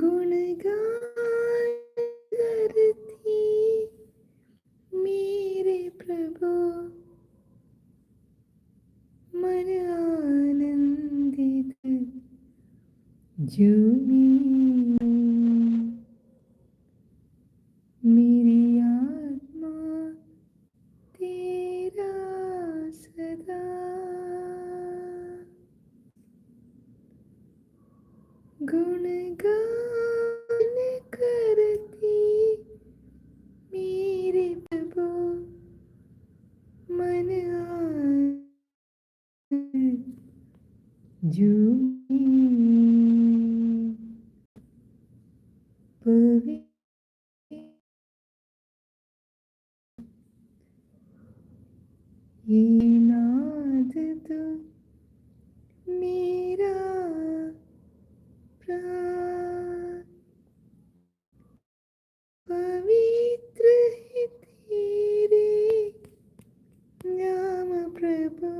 குணகா झूमी पवित्र ये नाद तो मेरा प्राण पवित्र है तेरे नाम प्रभु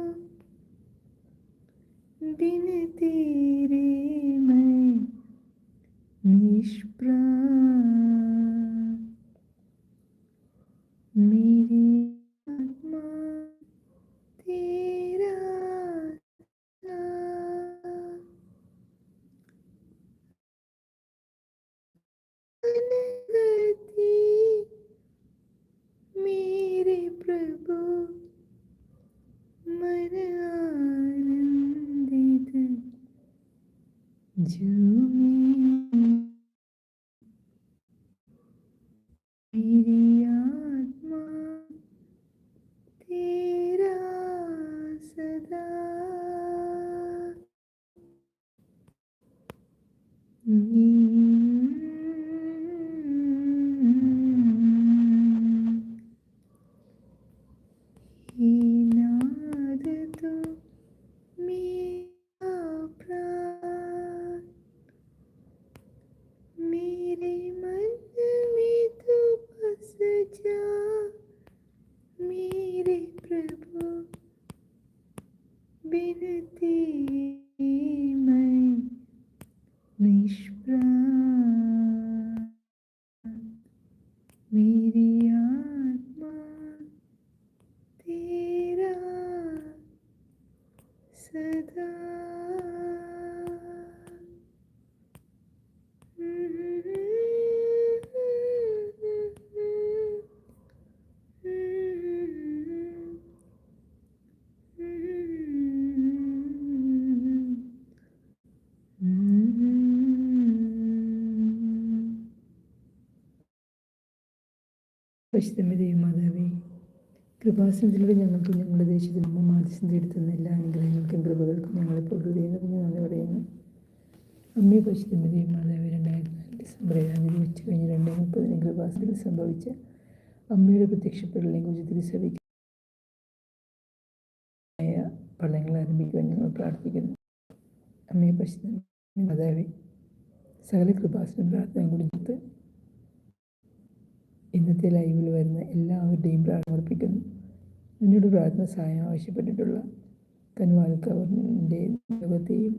बिन तेरे मैं निष्प्राण to me. പശുത്തമ്മ മാതാവേ കൃപാസനത്തിലൂടെ ഞങ്ങൾക്ക് ഞങ്ങളുടെ ദേശത്തിൽ അമ്മ മാധ്യസ്ഥം തേടുത്തുന്ന എല്ലാ അനുഗ്രഹങ്ങൾക്കും കൃപകൾക്കും ഞങ്ങളെ ഹൃദയത്തിന് നന്ദി പറയുന്നു. അമ്മയെ പശുത്തമ്മ മാതാവേ രണ്ടായിരത്തി നാല് ഡിസംബർ ഏഴാം തീയതി ഉച്ച കഴിഞ്ഞ് രണ്ടേ മുപ്പതിന് കൃപാസനത്തിൽ സംഭവിച്ച അമ്മയുടെ പ്രത്യക്ഷപ്പെടലിനെ കുറിച്ച് തിരിച്ചറിയ പഠനങ്ങൾ ആരംഭിക്കുവാൻ ഞങ്ങൾ പ്രാർത്ഥിക്കുന്നു. അമ്മയെ പരിശുദ്ധ മാതാവേ സകല കൃപാസന പ്രാർത്ഥന കൊടുത്ത് ഇന്നത്തെ ലൈവിൽ വരുന്ന എല്ലാവരുടെയും പ്രാർത്ഥിക്കുന്നു എന്നോട് പ്രാർത്ഥന സഹായം ആവശ്യപ്പെട്ടിട്ടുള്ള കൻവാൽക്കവറിന്റെ നിയോഗത്തെയും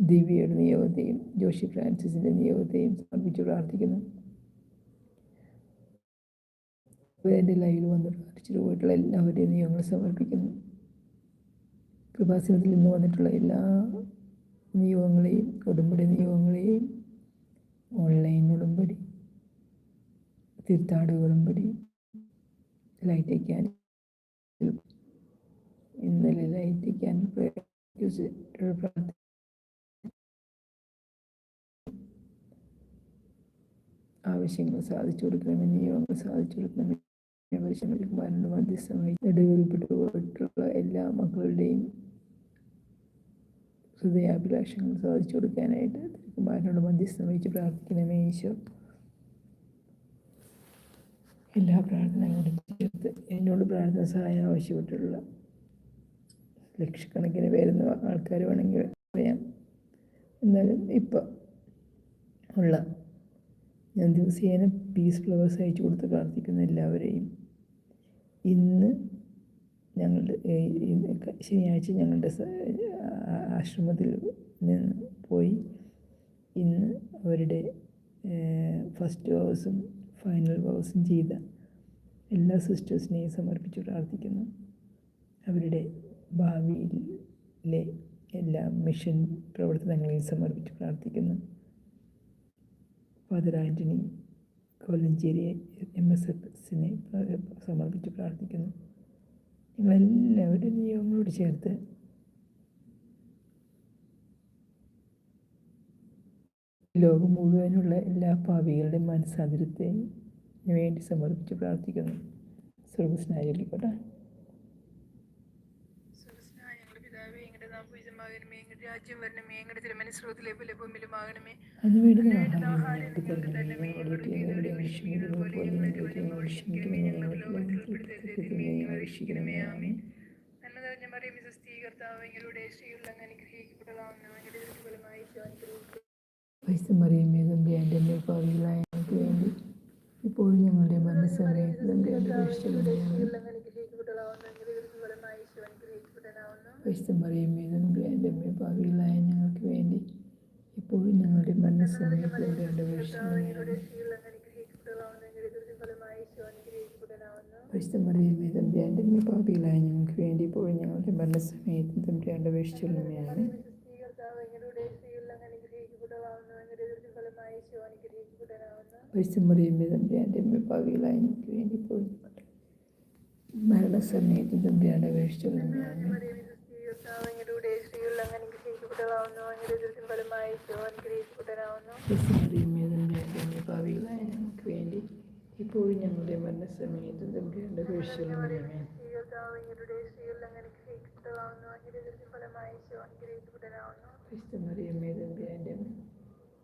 ദിവ്യയുടെ നിയോഗത്തെയും ജോഷി ഫ്രാൻസിസിന്റെ നിയോഗത്തെയും സമർപ്പിച്ച് പ്രാർത്ഥിക്കുന്നു. എന്റെ ലൈവിൽ വന്ന് പ്രാർത്ഥിച്ചിട്ട് പോയിട്ടുള്ള എല്ലാവരുടെയും നിയമങ്ങൾ സമർപ്പിക്കുന്നു. കൃപാസനത്തിൽ നിന്ന് വന്നിട്ടുള്ള എല്ലാ നിയോഗങ്ങളെയും ഉടമ്പടി നിയോഗങ്ങളെയും ഓൺലൈൻ ഉടമ്പടി തീർത്ഥാടക ഉടമ്പടി ഇന്നലെ ആവശ്യങ്ങൾ സാധിച്ചു കൊടുക്കണമെന്ന് നിയമങ്ങൾ സാധിച്ചു കൊടുക്കണമെന്ന് മധ്യസ്ഥമായി എല്ലാ മക്കളുടെയും ഹൃദയാഭിലാഷങ്ങൾ സാധിച്ചു കൊടുക്കാനായിട്ട് തിരുക്കുമാരനോട് മധ്യസ്ഥം വഹിച്ച് പ്രാർത്ഥിക്കണമേ ഈശോ. എല്ലാ പ്രാർത്ഥനകളും ചേർത്ത് എന്നോട് പ്രാർത്ഥന സഹായം ആവശ്യപ്പെട്ടുള്ള ലക്ഷക്കണക്കിന് വരുന്ന ആൾക്കാർ വേണമെങ്കിൽ പറയാം എന്നാലും ഇപ്പം ഉള്ള ഞാൻ ദിവസേന പീസ് ഫ്ലവേഴ്സ് അയച്ചു കൊടുത്ത് പ്രാർത്ഥിക്കുന്ന എല്ലാവരെയും ഇന്ന് ഞങ്ങളുടെ ശനിയാഴ്ച ഞങ്ങളുടെ ആശ്രമത്തിൽ നിന്ന് പോയി. ഇന്ന് അവരുടെ ഫസ്റ്റ് ഹൗസും ഫൈനൽ ഹൗസും ചെയ്ത എല്ലാ സിസ്റ്റേഴ്സിനെയും സമർപ്പിച്ച് പ്രാർത്ഥിക്കുന്നു. അവരുടെ ഭാവിയിലെ എല്ലാ മിഷൻ പ്രവർത്തനങ്ങളെയും സമർപ്പിച്ച് പ്രാർത്ഥിക്കുന്നു. Father Antony Kolenchery M S എസിനെ സമർപ്പിച്ച് പ്രാർത്ഥിക്കുന്നു. നിങ്ങളെല്ലാവരും നിയമങ്ങളോട് ചേർത്ത് ലോകം മുഴുവനുള്ള എല്ലാ പാപികളുടെയും മനസ്സാതിരത്തെയും വേണ്ടി സമർപ്പിച്ച് പ്രാർത്ഥിക്കുന്നു സർവസ്നായിക്കോട്ടെ ചൊല്ലിക്കോട്ടെ ഞങ്ങളുടെ രാജ്യം വരണമേ, അങ്ങയുടെ തിരുമനസ്സുലോകത്തിലെ പോലെ ഭൂമിയിലുമാകണമേ. അതിന് വേണ്ടുന്ന ഞങ്ങൾക്ക് ക്ഷമിക്കുന്നത് പോലെ ഞങ്ങളുടെ തെറ്റുകളോട് ക്ഷമിക്കണമേ ഞങ്ങളെ രക്ഷിക്കണമേ ആമേ നന്മ നിറഞ്ഞ മറിയമേ, സ്വസ്തി, കർത്താവ് അനുഗ്രഹിക്കപ്പെട്ടതാകുന്നു. അങ്ങയുടെ ദുരിതഫലമായി ഈശോ അനുഗ്രഹിക്കപ്പെട്ടു. വൈസ്തമറിയമേ തമ്പി എന്റെ അമ്മ ഭാവികളായ ഞങ്ങൾക്ക് വേണ്ടി ഇപ്പോഴും ഞങ്ങളുടെ മരണസമയത്ത് തമ്പി എന്റെ. വൈസ്തമറിയമേ തമ്പി എന്റെ അമ്മ ഭാവികളായ ഞങ്ങൾക്ക് വേണ്ടി ഇപ്പോഴും ഞങ്ങളുടെ മരണസമയത്ത് തമ്പി എന്റെ രക്ഷിക്കണമേ അങ്ങയുടെ സ്ത്രീകളിൽ അങ്ങ് അനുഗ്രഹിക്കപ്പെട്ടതാകുന്നു. അങ്ങയുടെ ദുരിതഫലമായി ഈശോ അനുഗ്രഹിക്കപ്പെട്ടതാകുന്നു. വൈസ്തമറിയമേ തമ്പി എന്റെ അമ്മ ഭാവികളായ ഞങ്ങൾക്ക് വേണ്ടി ഇപ്പോഴും ഞങ്ങളുടെ മരണസമയത്ത് തമ്പി എന്റെ രക്ഷിക്കണമേ ആമേ സ്ത്രീ കർത്താവ് അങ്ങയുടെ സ്ത്രീകളിൽ അങ്ങ് അനുഗ്രഹിക്കപ്പെട്ടതാകുന്നു. അങ്ങയുടെ ദുരിതഫലമായി ഈശോ അനുഗ്രഹിക്കപ്പെട്ടതാകുന്നു. പരിസമറിയമ്മേ തമ്പി എന്റെ അമ്മ ഭാവികളായ ഞങ്ങൾക്ക് വേണ്ടി ഇപ്പോഴും ഞങ്ങളുടെ മരണസമയത്ത് തമ്പി എന്റെ പരിശുദ്ധ ആമേ മറിയമേ, സുസ്ഥി, കർത്താവ് അങ്ങയുടെ സ്ത്രീകളിൽ അങ്ങ് അനുഗ്രഹിക്കപ്പെട്ടതാകുന്നു. അങ്ങയുടെ ദുരിതഫലമായി ഈശോ അനുഗ്രഹിക്കപ്പെട്ടതാകുന്നു. പരിസമറിയമ്മേ തമ്പി എന്റെ അമ്മ ഭാവികളായ ഞങ്ങൾക്ക് വേണ്ടി ഇപ്പോഴും ഞങ്ങളുടെ മരണസമയത്ത് തമ്പി എന്റെ രക്ഷിക്കണമേ ആമേ സ്ത്രീ കർത്താവ് അങ്ങയുടെ സ്ത്രീകളിൽ അങ്ങ് അനുഗ്രഹിക്കപ്പെട്ടതാകുന്നു. അങ്ങയുടെ ദുരിതഫലമായി ഈശോ അനുഗ്രഹിക്കപ്പെട്ടതാകുന്നു. പരിസമറിയമ്മേ തമ്പി എന്റെ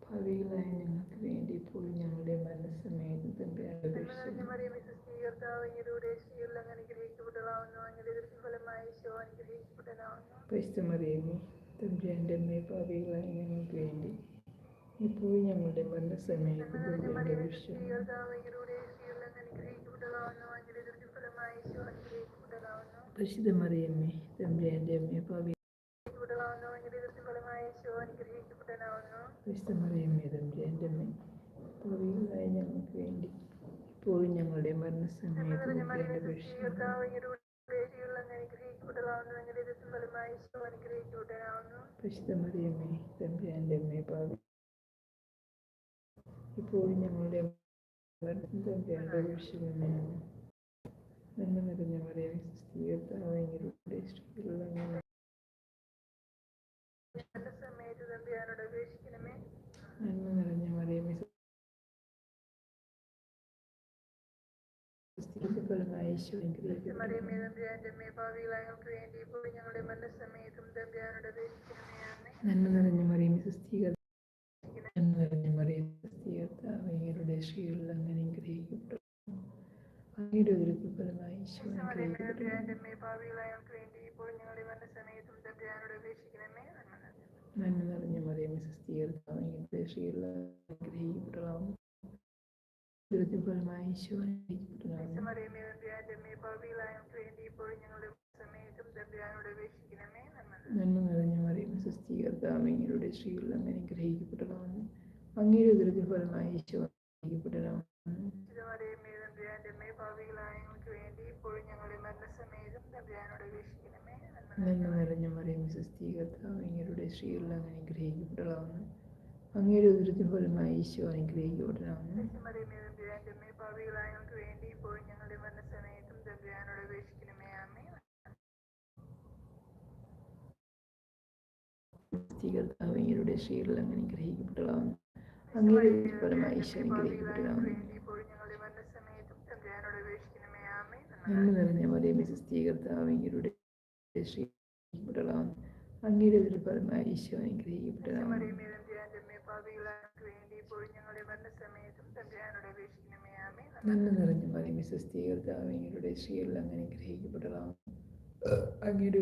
ഭാവികളായ ഞങ്ങൾക്ക് വേണ്ടി ഇപ്പോഴും ഞങ്ങളുടെ മരണസമയത്ത് തമ്പി എന്റെ രക്ഷിക്കണമേ മറിയമേ, സുസ്ഥി, കർത്താവ് അങ്ങയുടെ സ്ത്രീകളിൽ അങ്ങ് അനുഗ്രഹിക്കപ്പെട്ടതാകുന്നു. അങ്ങയുടെ ദുരിതഫലമായി ഈശോ അനുഗ്രഹിക്കപ്പെട്ടതാകുന്നു. പരിശുദ്ധമറിയമേ തമ്പി എന്റെ അമ്മ ഭാവികളായ ഞങ്ങൾക്ക് വേണ്ടി ഇപ്പോഴും ഞങ്ങളുടെ മരണസമയത്ത് തമ്പി എന്റെ പരിശുദ്ധ ഞങ്ങൾക്ക് വേണ്ടി ഇപ്പോഴും ഞങ്ങളുടെ മരണസമയത്ത് ഇപ്പോഴും ഞങ്ങളുടെ നന്മ നിറഞ്ഞ മറിയമേ സ്ത്രീകർത്താവ് നന്മ നിറഞ്ഞ ഫലമായി നന്മ നിറഞ്ഞ സുസ്ഥീകർ നന്മ നിറഞ്ഞ മറിയമേ സുസ്ഥീകർത്താവ് അങ്ങയുടെ ശ്രീകളിൽ അങ്ങനെ അനുഗ്രഹിക്കപ്പെട്ടു. അങ്ങയുടെ ഒരു ഫലമായി ഈശോ മറിയമേ അനുഗ്രഹിക്കപ്പെട്ടു തമ്പുരാന്റെ അമ്മേ ഭാവികളായ ഞങ്ങൾക്ക് വേണ്ടി ഇപ്പോൾ ഞങ്ങളുടെ മരണസമയത്തും തമ്പുരാനോട് അപേക്ഷിക്കണമേ. ആമേൻ. നന്മ നിറഞ്ഞ മറിയമേ സുസ്ഥീകർത്താവ് അങ്ങയുടെ. നന്മ നിറഞ്ഞ മറിയമേ സുസ്ഥീകർത്താവ് അങ്ങയുടെ സ്ത്രീകളിൽ അങ്ങനെ ഗ്രഹിക്കപ്പെടണമെന്ന് അങ്ങയുടെ ഉദരത്തിൽ ഫലമായി ഈശോ നന്മ നിറഞ്ഞ മറിയമേ സ്വസ്ഥീകർത്താവ് അങ്ങയുടെ സ്ത്രീകളിൽ അങ്ങനെ അനുഗ്രഹിക്കപ്പെട്ടതാവുന്നു അങ്ങയുടെ ഉദരത്തിൽ ഫലമായി ഈശോ ആമേൻ. സുസ്ഥീകർത്താവ് അങ്ങയുടെ സ്ത്രീകളിൽ അങ്ങനെ അനുഗ്രഹിക്കപ്പെട്ടതാവുന്നു അങ്ങയുടെ ഈശോ. നന്മ നിറഞ്ഞ മറിയമേ അങ്ങയുടെ ഈശോ. നന്മ നിറഞ്ഞ മറിയമേ സ്ത്രീകളിൽ അങ്ങനെ അനുഗ്രഹിക്കപ്പെട്ടതാവുന്നു അങ്ങയുടെ ഉദരത്തിൻ ഫലം അനുഗ്രഹിക്കപ്പെട്ടതാവുന്നു മറിയമേ തമ്പുരാന്റെ അമ്മേ ഭാവികളായ ഞങ്ങൾക്ക് വേണ്ടി ഇപ്പോൾ ഞങ്ങളുടെ മരണസമയത്തും തമ്പുരാനോട് അപേക്ഷിക്കണമേ ആമേൻ. നന്മ നിറഞ്ഞ മറിയമേ സുസ്ഥീ കർത്താവ് അങ്ങയുടെ സ്ത്രീകളിൽ അങ്ങ് അനുഗ്രഹിക്കപ്പെട്ടതാവുന്നു അങ്ങയുടെ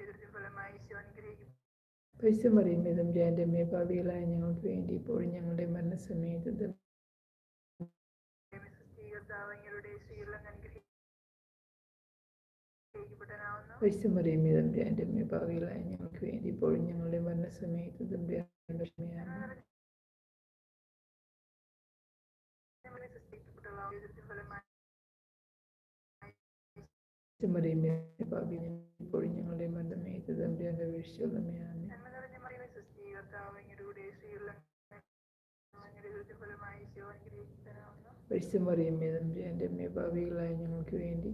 ദുരിതം ഫലമായി ഈശോ അനുഗ്രഹിക്കപ്പെട്ടു പൈസ മറിയുമ്പോൾ തമ്പുരാന്റെ അമ്മേ ഭാവികളായ ഞങ്ങൾക്ക് വേണ്ടി ഇപ്പോഴും ഞങ്ങളുടെ മരണസമയത്ത് പൈസ മറിയുമ്പോൾ തമ്പുരാന്റെ അമ്മേ ഭാവികളായ ഞങ്ങൾക്ക് വേണ്ടി ഇപ്പോഴും ഞങ്ങളുടെ മരണസമയത്ത് തമ്പുരാന്റെ അമ്മയാണ് ഫലമായി ഞങ്ങളുടെ മറിയമേ സുസ്ഥി കർത്താവ് അങ്ങയുടെ കൂടെ സ്ത്രീകളിൽ അങ്ങയുടെ ഫലമായി ഈശോ അനുഗ്രഹിക്കപ്പെട്ടനാവുന്നു പൈസ മറിയുമ്പോൾ തമ്പുരാന്റെ അമ്മേ ഭാവികളായ ഞങ്ങൾക്ക് വേണ്ടി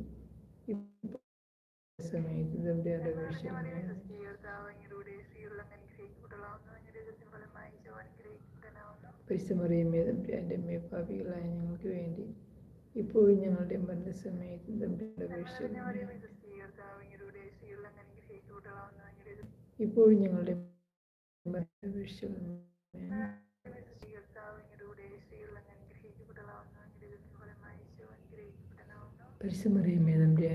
ഇപ്പോൾ ഞങ്ങളുടെ തമ്പുരാന്റെ വീഴ്ചയുള്ളമ്മയാണ് ഇപ്പോഴും ഞങ്ങളുടെ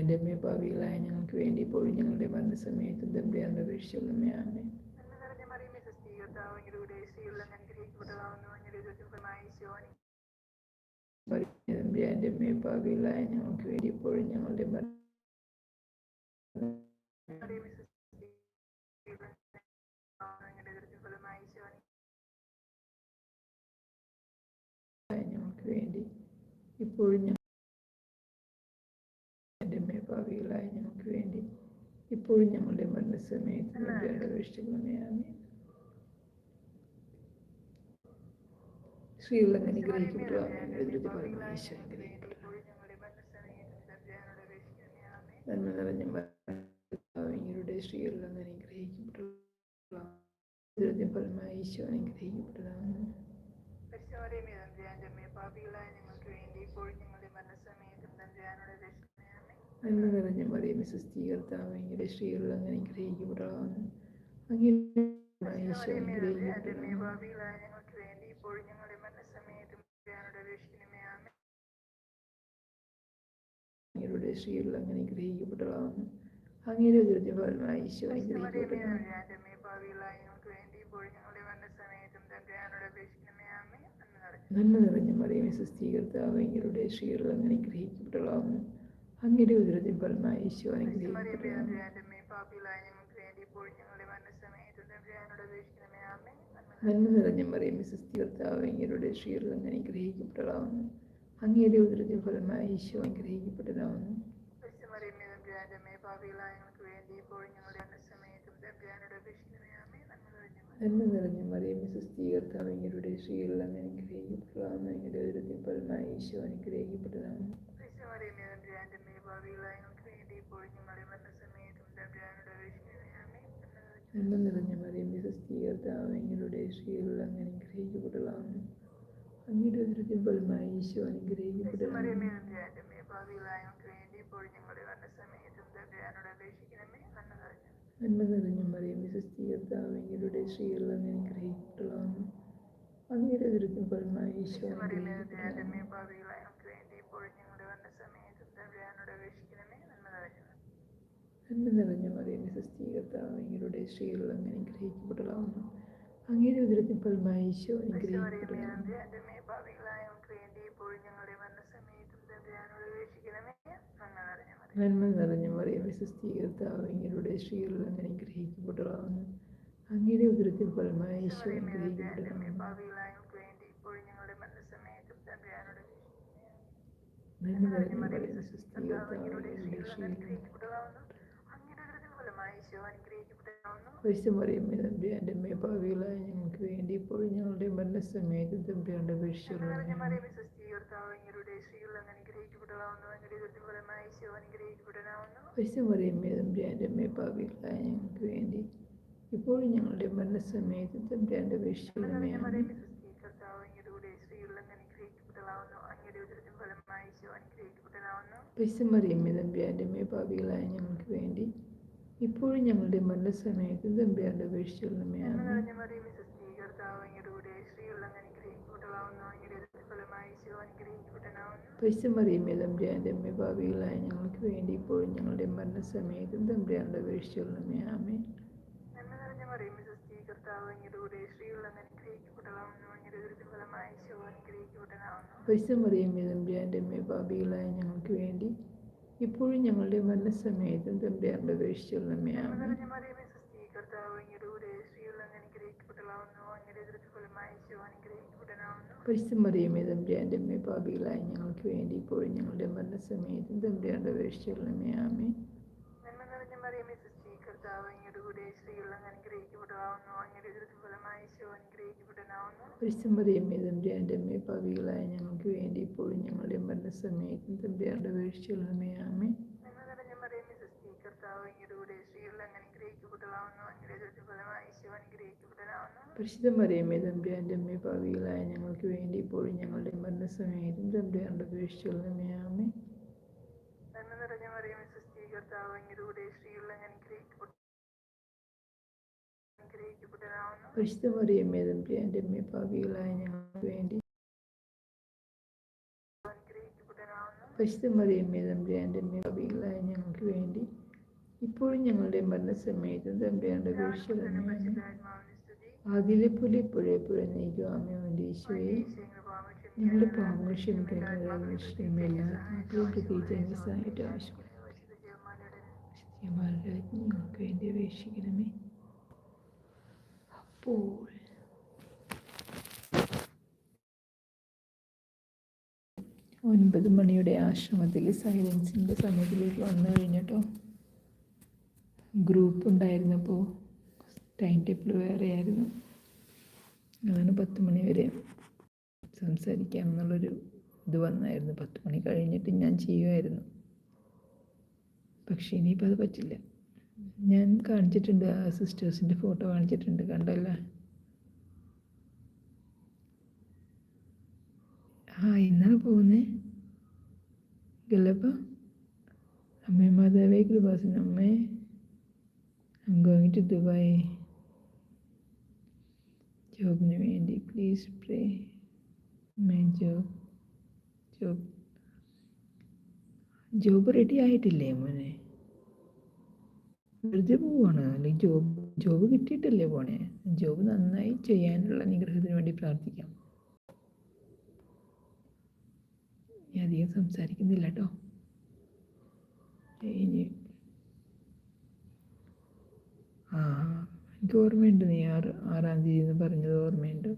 അങ്ങയുടെ ഭാവികളായ ഞങ്ങൾക്ക് വേണ്ടി ഇപ്പോഴും ഞങ്ങളുടെ മരണസമയത്ത് ഇപ്പോഴും ഞങ്ങളുടെ വീഴ്ചയുള്ളമ്മയാണ് പരിസമറിയമേ തമ്പുരാന്റെ അമ്മേ ഭാവികളായ ഞങ്ങൾക്ക് വേണ്ടി അമ്മേ ഭാവികളായ ഞങ്ങൾക്ക് വേണ്ടി ഇപ്പോഴും ഞങ്ങളുടെ ഞങ്ങൾക്ക് വേണ്ടി ഇപ്പോഴും ഭാവികളായ ഞങ്ങൾക്ക് വേണ്ടി ഇപ്പോഴും ഞങ്ങളുടെ മരണസമയത്ത് തമ്പുരാന്റെ വീഴ്ചയുള്ളമ്മയാണ് സ്ത്രീകൾ അനുഗ്രഹിക്കപ്പെടുക അനുഗ്രഹിക്കപ്പെടുക. നന്മ നിറഞ്ഞ സ്ത്രീകളിൽ അങ്ങ് അനുഗ്രഹിക്കപ്പെടുക ഫലമായി ഈശോ അനുഗ്രഹിക്കപ്പെടുകയാണ്. നന്മ നിറഞ്ഞ മറിയം സുസ്ഥീകർത്താവ് എങ്കിലെ സ്ത്രീകളിൽ അങ്ങ് അനുഗ്രഹിക്കപ്പെടുകയാണ് അങ്ങനെ ഈശോ അനുഗ്രഹിക്കപ്പെടുകയാണ് ഇപ്പോഴും ഞങ്ങളുടെ രക്ഷിക്കണമേ ആമേ അങ്ങയുടെ സ്ത്രീകളിൽ അങ്ങനെ അനുഗ്രഹിക്കപ്പെട്ടതാണ് അങ്ങയുടെ ദുരിത ഈശോ അനുഗ്രഹിക്കപ്പെടുകയാണ് പാപികളായ ഞങ്ങൾക്ക് വേണ്ടി ഇപ്പോഴും ഞങ്ങളുടെ മനസ്സമയത്തും തമ്പുരാനോട് രക്ഷിക്കണമേ ആമേ എന്ന് പറഞ്ഞു നന്മ നിറഞ്ഞ മറിയമേ സ്വസ്ഥീകർത്താവ് എങ്കിലുടെ സ്ത്രീകളിൽ അങ്ങനെ അനുഗ്രഹിക്കപ്പെട്ടതാണ് അങ്ങയുടെ ഉദരത്തിൻ ഫലമായി ഈശോ അനുഗ്രഹിക്കപ്പെട്ടതാണ് നന്മ നിറഞ്ഞ മറിയം സുസ്ഥീകർത്താവ് എങ്കിലുടെ സ്ത്രീകളിൽ അങ്ങ് അനുഗ്രഹിക്കപ്പെട്ടതാവുന്നു. അങ്ങയുടെ ഉദരത്തിൽ ഫലമായി ഈശോ അനുഗ്രഹിക്കപ്പെട്ടതാവുന്നു. നന്മ നിറഞ്ഞ മറിയം ഞങ്ങൾക്ക് വേണ്ടി ഇപ്പോഴും ഞങ്ങളുടെ അനുഗ്രഹിക്കപ്പെട്ടതാവുന്നു. അങ്ങയുടെ ഉദരത്തിൽ ആമേ ഈശോ നിറഞ്ഞ നന്മ നിറഞ്ഞ നന്മ നിറഞ്ഞ മറിയമേ സുസ്ഥീകർത്താവ് എങ്കിലുടെ സ്ത്രീകളിൽ അങ്ങ് അനുഗ്രഹിക്കപ്പെട്ടതാണ് അങ്ങയുടെ ഉദരത്തിൻ ഫലമായി ഈശോ രക്ഷിക്കണമേ നന്മ നിറഞ്ഞ നന്മ നിറഞ്ഞ മറിയമേ സുസ്ഥീകർത്താവ് എങ്കിലുടെ സ്ത്രീകളിൽ അങ്ങ് അനുഗ്രഹിക്കപ്പെട്ടതാണ് അങ്ങയുടെ ഉദരത്തിൻ ഫലമായി ഈശോ അനുഗ്രഹിക്കപ്പെട്ടതാണ് പാപികളായ ഞങ്ങൾക്ക് വേണ്ടി ഇപ്പോഴും ഞങ്ങളുടെ മനസ്സമയത്തും തമ്പുരാനോട് രക്ഷിക്കണമേ നന്മ നിറഞ്ഞ നന്മ നിറഞ്ഞ മറിയമേ സ്വസ്ഥീകർത്താവ് എങ്കിലുടെ സ്ത്രീകളിൽ അങ്ങനെ അനുഗ്രഹിക്കപ്പെട്ടതാണ് അങ്ങയുടെ ഉദരത്തിൽ ഫലമായി ഈശോ നന്മ നിറഞ്ഞ മറിയമേ സ്വസ്ഥീകർത്താവ് നിറഞ്ഞ മറിയമേ സുസ്ഥീകർത്താവ് എങ്കിലുടെ സ്ത്രീകളിൽ അങ്ങ് അനുഗ്രഹിക്കപ്പെട്ടതാണ് അങ്ങയുടെ ഉദരത്തിൽ ഫലമായി ഈശോ നന്മ നിറഞ്ഞ മറിയമേ സ്വസ്ഥീകർത്താവ് അങ്ങയുടെ ഫലമായി ഈശോ അനുഗ്രഹിക്കപ്പെട്ടതാവുന്നു എന്റെ അമ്മേ ഭാവികളായ ഞങ്ങൾക്ക് വേണ്ടി ഇപ്പോഴും ഞങ്ങളുടെ മരണസമയത്ത് അനുഗ്രഹിക്കപ്പെട്ടതാവുന്നു പരിശുമറിയമ്മേ തമ്പുരാന്റെ അമ്മേ ഭാവികളായ ഞങ്ങൾക്ക് വേണ്ടി ഇപ്പോഴും ഞങ്ങളുടെ മരണസമയത്ത് ഈശോ അനുഗ്രഹിക്കപ്പെട്ടതാവുന്നു പരിശുമറിയമ്മേ തമ്പുരാന്റെ അമ്മേ ഭാവികളായ ഞങ്ങൾക്ക് വേണ്ടി ഇപ്പോഴും ഞങ്ങളുടെ മരണസമയത്ത് തമ്പിയാണ്ട് വീഴ്ചയുള്ള നിറഞ്ഞ മറിയമേ സുസ്ഥീകർത്താവ് അങ്ങയുടെ സ്ത്രീകൾ അനുഗ്രഹിക്കപ്പെട്ടതാവുന്നു അങ്ങയുടെ ഫലമായി ഈശോ അനുഗ്രഹിക്കപ്പെട്ടതാവുന്നു പരിശുമറിയമേ തമ്പുരാന്റെ അമ്മ ഭാവികളായ ഞങ്ങൾക്ക് വേണ്ടി ഇപ്പോഴും ഞങ്ങളുടെ മരണസമയത്ത് തമ്പുരാനുടെ അപേക്ഷിച്ചുള്ളമേ ആമേ നന്മ നിറഞ്ഞ മറിയമേ സ്വസ്തി കർത്താവ് അങ്ങയുടെ കൂടെ സ്ത്രീകൾ അങ്ങ് അനുഗ്രഹിക്കപ്പെട്ടതാവുന്നു അങ്ങയുടെ ദുരിത ഫലമായി ശോ അനുഗ്രഹിക്കപ്പെട്ടതാവുന്നു പരിശുമറിയമേ തമ്പുരാന്റെ അമ്മ ഭാവികളായ ഞങ്ങൾക്ക് വേണ്ടി ഇപ്പോഴും ഞങ്ങളുടെ മരണസമയത്തും തമ്പുരാനുടെ അപേക്ഷിച്ചുള്ള അനുഗ്രഹിക്കപ്പെട്ടതാവുന്നു പരിശുമറിയമേ തമ്പുരാന്റെ അമ്മ ഞങ്ങൾക്ക് വേണ്ടി ഇപ്പോഴും ഞങ്ങളുടെ മരണസമയത്തും തമ്പുരാനുടെ അപേക്ഷിച്ചുള്ള ആമേ നന്മ നിറഞ്ഞ മറിയമേ സ്വസ്തി കർത്താവ് അങ്ങയുടെ തമ്പുരാന്റെ അമ്മേ പാവികളായ ഞങ്ങൾക്ക് വേണ്ടി ഇപ്പോഴും ഞങ്ങളുടെ മരണസമയത്തും തമ്പുരാന്റെ വീഴ്ചയുള്ളമേ ആമേ നന്മ നിറഞ്ഞ മറിയമേ സ്വസ്തി കർത്താവ് അങ്ങയുടെ കൂടെ സ്ത്രീകൾ അങ്ങ് അനുഗ്രഹിക്കപ്പെട്ടതാവുന്നു അങ്ങയുടെ ദുരിത ഫലമായി ശോ പരിശുദ്ധ മറിയമ്മേ അമ്മേ പാവികളായ ഞങ്ങൾക്ക് വേണ്ടി ഇപ്പോഴും ഞങ്ങളുടെ മരണസമയത്തും തമ്പുരാന്റെ വീഴ്ചയുള്ളമേ ആമേ നന്മ നിറഞ്ഞ മറിയമേ സ്വസ്തി കർത്താവ് അങ്ങയുടെ കൂടെ സ്ത്രീകൾ അങ്ങ് അനുഗ്രഹിക്കപ്പെട്ട അനുഗ്രഹിക്കപ്പെട്ടതാവുന്നു പരിശുദ്ധ മറിയമ്മേ അമ്മേ പാവികളായ ഞങ്ങൾക്ക് വേണ്ടി പരിശുദ്ധ മറിയമ്മേ അമ്മേ പാവികളായ ഞങ്ങൾക്ക് വേണ്ടി ഇപ്പോഴും ഞങ്ങളുടെ മരണസമയത്തും തമ്പിയാണ്ട് അതിലെ പുലി പുഴയെ പുഴ ആമേ എന്റെ ഈശോയെ ഞങ്ങളുടെ പാവങ്ങൾ ക്ഷമിക്കാനുള്ള പ്രത്യേകിച്ച് സഹായിട്ട് രാജ്ഞി ഞങ്ങൾക്ക് വേണ്ടി അപേക്ഷിക്കണമേ. അപ്പോൾ ഒൻപത് മണിയുടെ ആശ്രമത്തിൽ സൈലൻസിന്റെ സമയത്തിലേക്ക് വന്നു കഴിഞ്ഞിട്ടോ? ഗ്രൂപ്പ് ഉണ്ടായിരുന്നപ്പോൾ ടൈം ടേബിൾ വേറെ ആയിരുന്നു അങ്ങനെ പത്ത് മണി വരെ സംസാരിക്കാം എന്നുള്ളൊരു ഇത് വന്നായിരുന്നു. പത്ത് മണി കഴിഞ്ഞിട്ട് ഞാൻ ചെയ്യുമായിരുന്നു. പക്ഷേ ഇനിയിപ്പോൾ അത് പറ്റില്ല. ഞാൻ കാണിച്ചിട്ടുണ്ട് ആ സിസ്റ്റേഴ്സിന്റെ ഫോട്ടോ കാണിച്ചിട്ടുണ്ട് കണ്ടല്ല? ആ എന്നാ പോകുന്നേ. ഗല്ലപ്പ അമ്മേ മാതാവേ കൃപാസന. അമ്മേ ഐം ഗോയിങ് ടു ദുബായ് ജോബിന് വേണ്ടി. Please pray me job job. Job ready ആയിട്ടില്ലേ മോനെ? വെറുതെ പോവാണ്. അല്ലെങ്കിൽ ജോബ് ജോബ് കിട്ടിയിട്ടല്ലേ പോണേ. ജോബ് നന്നായി ചെയ്യാനുള്ള നിഗ്രഹത്തിന് വേണ്ടി പ്രാർത്ഥിക്കാം. ഞാൻ അധികം സംസാരിക്കുന്നില്ല കേട്ടോ ഇനി ആ എനിക്ക് ഓർമ്മയുണ്ട് നീ ആറ് ആറാം തീയതി എന്ന് പറഞ്ഞത് ഓർമ്മയുണ്ട്.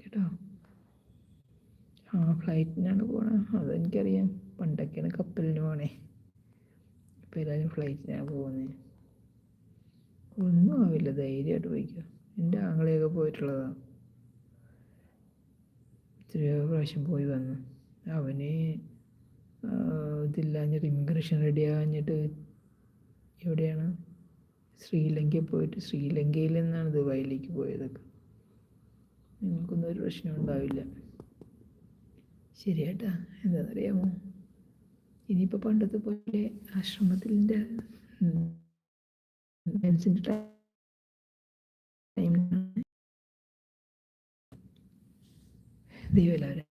കേട്ടോ? ആ ഫ്ലൈറ്റിനാണ് പോണത് അതെനിക്കറിയാം. പണ്ടൊക്കെയാണ് കപ്പലിന് പോണേ. ഇപ്പം എല്ലാവരും ഫ്ലൈറ്റിനാണ് പോകുന്നത് ഒന്നും ആവില്ല ധൈര്യമായിട്ട് പോയിക്കോ. എന്റെ ആങ്ങളെയൊക്കെ പോയിട്ടുള്ളതാണ് എത്രയോ പ്രാവശ്യം പോയി വന്നു. അവന് ഇതില്ലാഞ്ഞിട്ട് ഇമിഗ്രേഷൻ റെഡി ആഞ്ഞിട്ട് എവിടെയാണ്? ശ്രീലങ്കയിൽ പോയിട്ട് ശ്രീലങ്കയിൽ നിന്നാണ് ദുബായിലേക്ക് പോയതൊക്കെ. നിങ്ങൾക്കൊന്നും ഒരു പ്രശ്നം ഉണ്ടാവില്ല. ശരിയേട്ടാ. എന്താണെന്നറിയാമോ ഇനിയിപ്പോൾ പണ്ടത്തെ പോലെ ആശ്രമത്തിന്റെ മെൻസിന്റെ ടൈം ദൈവം എല്ലാവരും